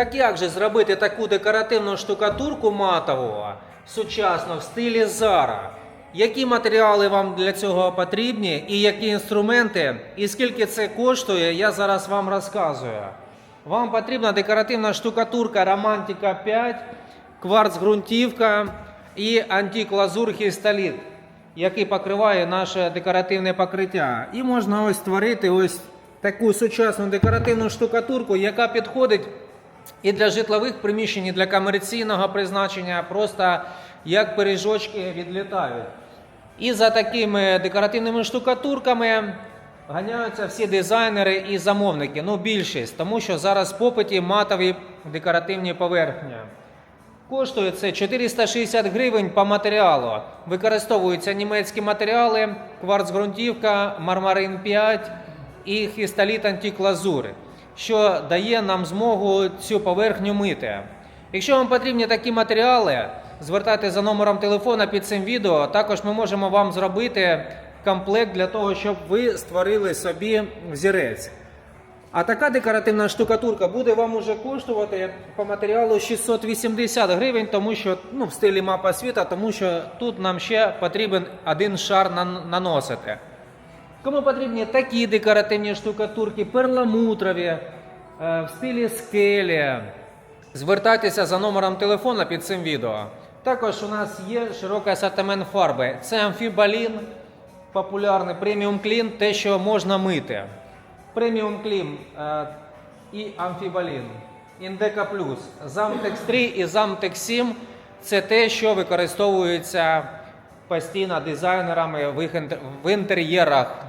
Так як же зробити таку декоративну штукатурку матову сучасно в стилі Зара? Які матеріали вам для цього потрібні, і які інструменти, і скільки це коштує, я зараз вам розказую. Вам потрібна декоративна штукатурка Романтика 5, кварц ґрунтівка і антиклазур хісталіт, який покриває наше декоративне покриття. І можна ось створити ось таку сучасну декоративну штукатурку, яка підходить і для житлових приміщень, і для комерційного призначення, просто як пиріжочки відлітають. І за такими декоративними штукатурками ганяються всі дизайнери і замовники. Ну, більшість, тому що зараз в попиті матові декоративні поверхні. Коштує це 460 гривень по матеріалу. Використовуються німецькі матеріали, кварц-ґрунтівка, мармарин 5 і хісталіт антиклазури, що дає нам змогу цю поверхню мити. Якщо вам потрібні такі матеріали, звертайтеся за номером телефона під цим відео. Також ми можемо вам зробити комплект для того, щоб ви створили собі взірець. А така декоративна штукатурка буде вам уже коштувати по матеріалу 680 гривень, тому що ну, в стилі мапа світа, тому що тут нам ще потрібен один шар наносити. Кому потрібні такі декоративні штукатурки, перламутрові, е, в стилі скелі, звертайтеся за номером телефона під цим відео. Також у нас є широкий асортимент фарби. Це амфібалін, популярний преміум клін, те, що можна мити. Преміум клін е, і амфібалін. Індека плюс. Замтекс 3 і Замтекс 7 це те, що використовується постійно дизайнерами в, інтер'єрах